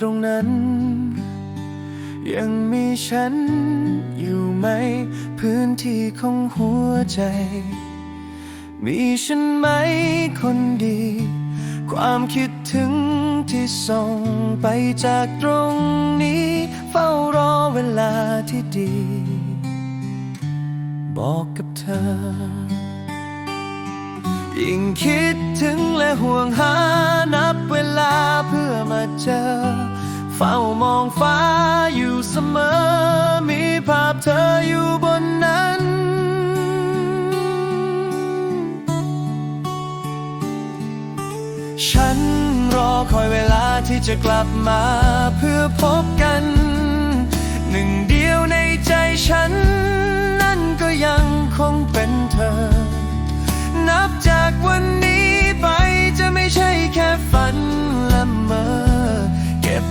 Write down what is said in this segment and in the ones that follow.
ตรงนั้น ยังมีฉันอยู่ไหม พื้นที่ของหัวใจ มีฉันไหมคนดี ความคิดถึงที่ส่งไปจากตรงนี้ เฝ้ารอเวลาที่ดี บอกกับเธอ ยิ่งคิดถึงและห่วงหานับเวลาเพื่อมาเจอ เฝ้ามองฟ้าอยู่เสมอ มีภาพเธออยู่บนนั้น ฉันรอคอยเวลาที่จะกลับมาเพื่อพบกัน หนึ่งเดียวในใจ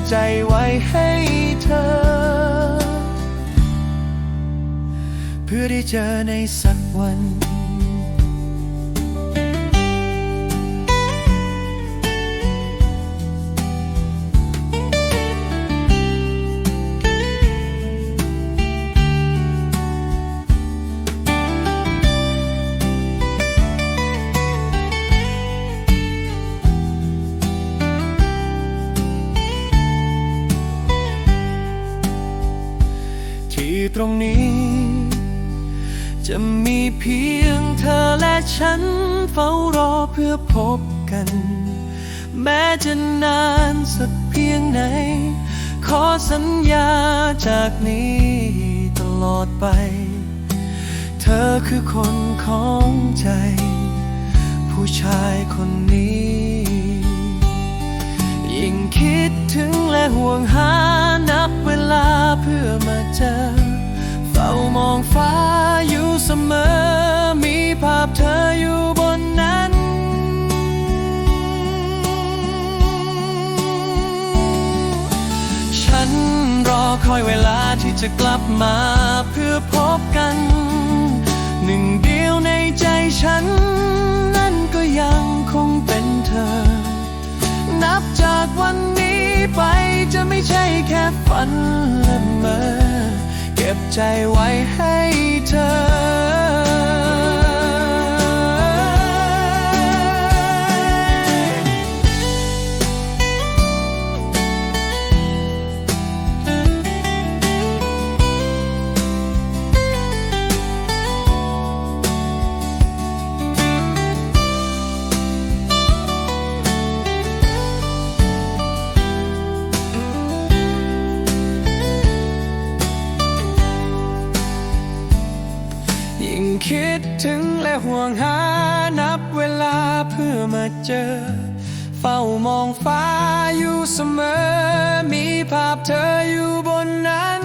ใจไว้ให้เธอ เพื่อได้เจอในสักวัน รงนี้ จะมีเพียงเธอและฉันเฝ้ารอเพื่อพบกัน แม้จะนานสักเพียงไหน ขอสัญญาจากนี้ตลอดไป เธอคือคนของใจ ผู้ชายคนนี้ยิ่งคิดถึงและห่วงหานับเวลาเพื่อมาเจอ ฝ้ามองฟ้าอยู่เสมอ มีภาพเธออยู่บนนั้น ฉันรอคอยเวลาที่จะกลับมาเพื่อพบกัน หนึ่งเดียวในใจฉัน นั่นก็ยังคงเป็นเธอ นับจากวันนี้ไป ใจไว้ให้ คิดถึงและห่วงหานับเวลาเพื่อมาเจอ เฝ้ามองฟ้าอยู่เสมอ มีภาพเธออยู่บนนั้น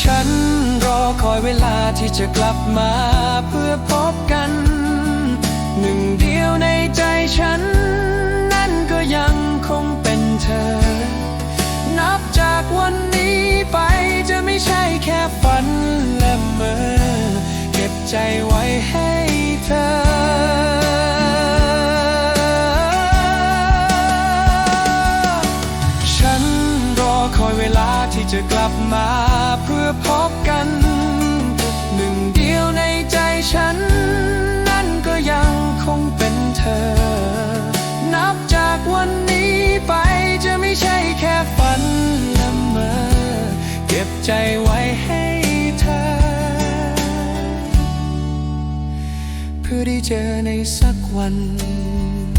ฉันรอคอยเวลาที่จะกลับมาเพื่อพบกัน หนึ่งเดียวในใจฉัน ใจไว้ให้เธอฉันรอคอยเวลาที่จะกลับมาเพื่อพบกัน หนึ่งเดียวในใจฉัน นั่นก็ยังคงเป็นเธอ นับจากวันนี้ไปจะไม่ใช่แค่ฝันละเมอเก็บใจไว้ เพื่อได้เจอในสักวัน